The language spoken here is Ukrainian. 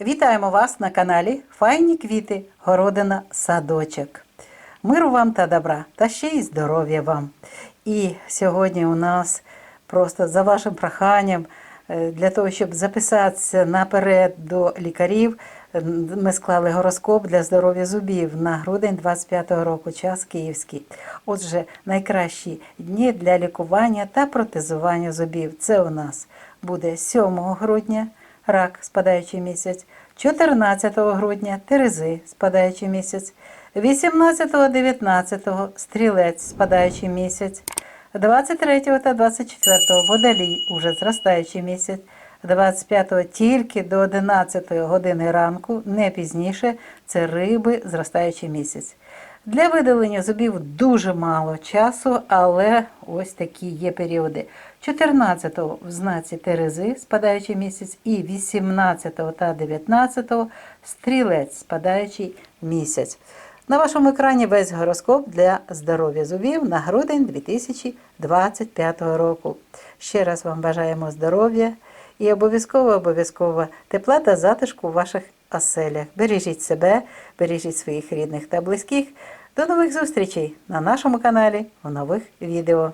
Вітаємо вас на каналі Файні квіти, городина, садочок. Миру вам та добра, та ще й здоров'я вам. І сьогодні у нас просто за вашим проханням, е, для того, щоб записатися наперед до лікарів, е, ми склали гороскоп для здоров'я зубів на грудень 25-го року, час київський. Отже, найкращі дні для лікування та протезування зубів. Це у нас буде 7 грудня, рак, спадаючий місяць, 14 грудня Терези, спадаючий місяць, 18-19 стрілець, спадаючий місяць, 23 та 24 водолій, уже зростаючий місяць, 25-го тільки до 11 години ранку, не пізніше, це риби, зростаючий місяць. Для видалення зубів дуже мало часу, але ось такі є періоди. 14-го в знаці Терези, спадаючий місяць, і 18 та 19 стрілець, спадаючий місяць. На вашому екрані весь гороскоп для здоров'я зубів на грудень 2025 року. Ще раз вам бажаємо здоров'я і обов'язково обов'язково тепла та затишку ваших оселях. Бережіть себе, бережіть своїх рідних та близьких. До нових зустрічей на нашому каналі у нових відео.